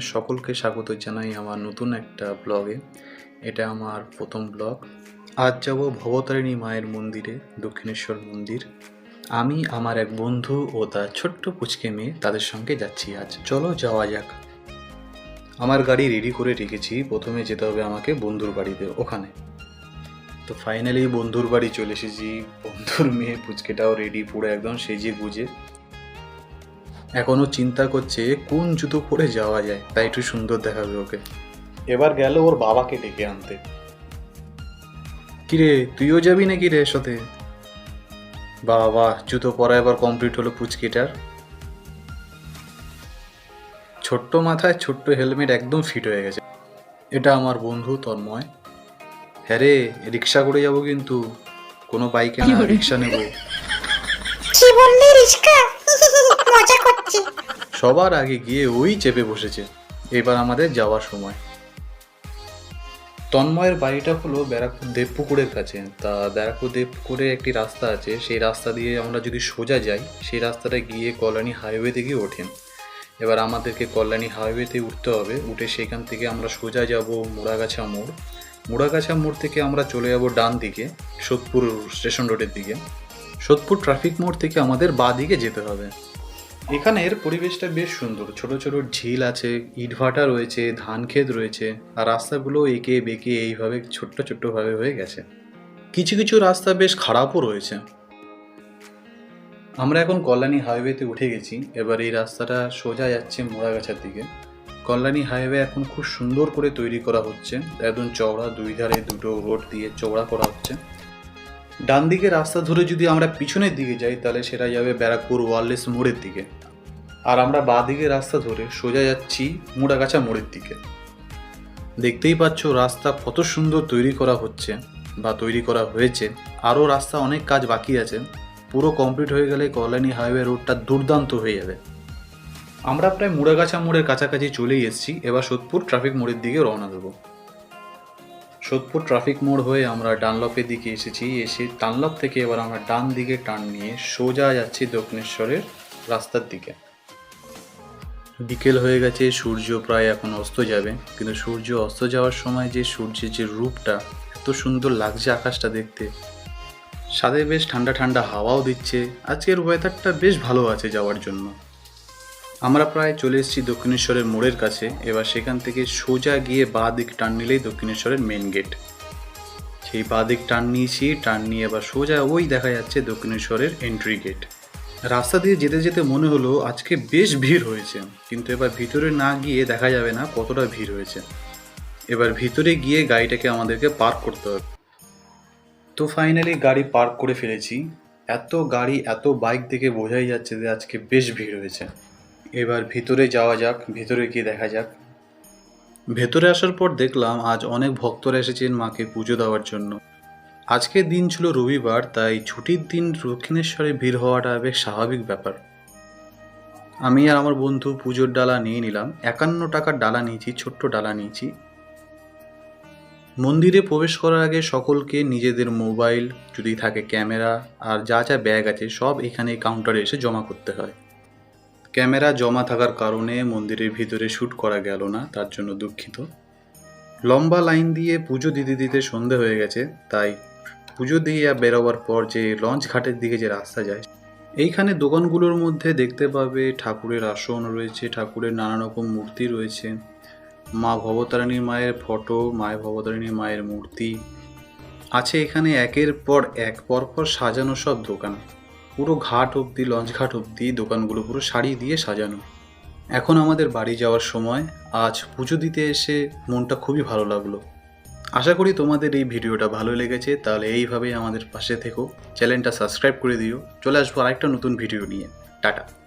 সকলকে স্বাগত জানাই আমার নতুন একটা ব্লগে। এটা আমার প্রথম ব্লগ। আজ যাব ভবতারিণী মায়ের মন্দিরে, দক্ষিণেশ্বর মন্দির। আমি, আমার এক বন্ধু ও তার ছোট্ট পুচকে মেয়ে তাদের সঙ্গে যাচ্ছি আজ। চলো যাওয়া যাক। আমার গাড়ি রেডি করে রেখেছি। প্রথমে যেতে হবে আমাকে বন্ধুর বাড়িতে, ওখানে। তো ফাইনালি বন্ধুর বাড়ি চলে এসেছি। বন্ধুর মেয়ে পুচকেটাও রেডি পুরো একদম সেজে গুজে। এখনও চিন্তা করছে কোন জুতো পরে যাওয়া যায়। তাই একটু সুন্দর দেখাবে ওকে। এবার গেল ওর বাবাকে ডেকে আনতে। কিরে তুইও যাবি নাকি রে সাথে? বাবা জুতো পরা এবার কমপ্লিট হলো পুচকিটার। ছোট্ট মাথায় ছোট্ট হেলমেট একদম ফিট হয়ে গেছে। এটা আমার বন্ধু তন্ময়। হ্যাঁ রে রিক্সা করে যাব কিন্তু। কোনো বাইকে না রিক্সা নেব। কি বললি করছি সবার আগে গিয়ে ওই চেপে বসেছে। এবার আমাদের যাওয়ার সময়। তন্ময়ের বাড়িটা হলো ব্যারাকপুর দেবপুকুরের কাছে। তা ব্যারাকপুর দেবপুকুরে একটি রাস্তা আছে। সেই রাস্তা দিয়ে আমরা যদি সোজা যাই, সেই রাস্তাটা গিয়ে কল্যাণী হাইওয়েতে গিয়ে ওঠেন। এবার আমাদেরকে কল্যাণী হাইওয়েতে উঠতে হবে। উঠে সেখান থেকে আমরা সোজা যাব মোড়াগাছা মোড়। মোড়াগাছা মোড় থেকে আমরা চলে যাব ডান দিকে, সোদপুর স্টেশন রোডের দিকে। সোদপুর ট্রাফিক মোড় থেকে আমাদের বাঁ দিকে যেতে হবে। এখানের পরিবেশটা বেশ সুন্দর। ছোট ছোট ঝিল আছে, ইটভাটা রয়েছে ধান ক্ষেত রয়েছে, আর রাস্তাগুলো এঁকে বেঁকে এইভাবে ছোট্ট, ছোট্টভাবে হয়ে গেছে। কিছু কিছু রাস্তা বেশ খারাপও রয়েছে। আমরা এখন কল্যাণী হাইওয়েতে উঠে গেছি। এবার এই রাস্তাটা সোজা যাচ্ছে মোড়াগাছার দিকে। কল্যাণী হাইওয়ে এখন খুব সুন্দর করে তৈরি করা হচ্ছে। একদম চওড়া, দুই ধারে দুটো রোড দিয়ে চওড়া করা হচ্ছে। ডান দিকে রাস্তা ধরে যদি আমরা পিছনের দিকে যাই, তাহলে সেটা যাবে ব্যারাকপুর ওয়ারলেস মোড়ের দিকে। আর আমরা বাঁ দিকে রাস্তা ধরে সোজা যাচ্ছি মুড়াগাছা মোড়ের দিকে। দেখতেই পাচ্ছ রাস্তা কত সুন্দর তৈরি করা হচ্ছে বা তৈরি করা হয়েছে। আরও রাস্তা অনেক কাজ বাকি আছে। পুরো কমপ্লিট হয়ে গেলে কল্যাণী হাইওয়ে রোডটা দুর্দান্ত হয়ে যাবে। আমরা প্রায় মুড়াগাছা মোড়ের কাছাকাছি চলেই এসেছি। এবার সোদপুর ট্রাফিক মোড়ের দিকে রওনা দেবো। সোদপুর ট্রাফিক মোড় হয়ে আমরা ডানলপের দিকে এসেছি। এসে ডানলপ থেকে এবার আমরা ডান দিকে টার্ন নিয়ে সোজা যাচ্ছি দক্ষিণেশ্বরের রাস্তার দিকে। বিকেল হয়ে গেছে, সূর্য প্রায় এখন অস্ত যাবে। কিন্তু সূর্য অস্ত যাওয়ার সময় যে সূর্যের যে রূপটা, এত সুন্দর লাগছে আকাশটা দেখতে। সাথে বেশ ঠান্ডা ঠান্ডা হাওয়াও দিচ্ছে। আজকের ওয়েদারটা বেশ ভালো আছে যাওয়ার জন্য। আমরা প্রায় চলে এসেছি দক্ষিণেশ্বরের মোড়ের কাছে। এবার সেখান থেকে সোজা গিয়ে বাঁ দিক টান নিলেই দক্ষিণেশ্বরের মেন গেট সেই বাঁ দিক টান নিয়েছি, টান নিয়ে এবার সোজা ওই দেখা যাচ্ছে দক্ষিণেশ্বরের এন্ট্রি গেট রাস্তা দিয়ে যেতে যেতে মনে হলো আজকে বেশ ভিড় হয়েছে। কিন্তু এবার ভিতরে না গিয়ে দেখা যাবে না কতটা ভিড় হয়েছে। এবার ভিতরে গিয়ে গাড়িটাকে আমাদেরকে পার্ক করতে হবে। তো ফাইনালি গাড়ি পার্ক করে ফেলেছি। এত গাড়ি, এত বাইক দেখে বোঝাই যাচ্ছে যে আজকে বেশ ভিড় হয়েছে। এবার ভিতরে যাওয়া যাক, ভিতরে গিয়ে দেখা যাক। ভেতরে আসার পর দেখলাম আজ অনেক ভক্তরা এসেছেন মাকে পুজো দেওয়ার জন্য। আজকের দিন ছিল রবিবার, তাই ছুটির দিন দক্ষিণেশ্বরে ভিড় হওয়াটা বেশ স্বাভাবিক ব্যাপার। আমি আর আমার বন্ধু পুজোর ডালা নিয়ে নিলাম, একান্ন টাকার ডালা নিয়েছি, ছোট্ট ডালা নিয়েছি। মন্দিরে প্রবেশ করার আগে সকলকে নিজেদের মোবাইল, যদি থাকে ক্যামেরা আর যা যা ব্যাগ আছে সব এখানে কাউন্টারে এসে জমা করতে হয়। ক্যামেরা জমা থাকার কারণে মন্দিরের ভিতরে শ্যুট করা গেল না, তার জন্য দুঃখিত। লম্বা লাইন দিয়ে পুজো দিতে দিতে সন্ধে হয়ে গেছে, তাই পুজো দিয়ে বেরোবার পর যে লঞ্চ ঘাটের দিকে যে রাস্তা যায়, এইখানে দোকানগুলোর মধ্যে দেখতে পাবে ঠাকুরের আসন রয়েছে, ঠাকুরের নানা রকম মূর্তি রয়েছে। মা ভবতারিণী মায়ের ফটো, মায়ের ভবতারিণী মায়ের মূর্তি। আছে এখানে একের পর এক পর পর সাজানো সব দোকান। পুরো ঘাট অবধি, লঞ্চ ঘাট অবধি দোকানগুলো পুরো শাড়ি দিয়ে সাজানো। এখন আমাদের বাড়ি যাওয়ার সময়, আজ পুজো দিতে এসে মনটা খুবই ভালো লাগল। আশা করি তোমাদের এই ভিডিওটা ভালো লেগেছে, তাহলে এইভাবেই আমাদের পাশে থেকো। চ্যানেলটা সাবস্ক্রাইব করে দিও। চলে আসব আরেকটা নতুন ভিডিও নিয়ে। টাটা।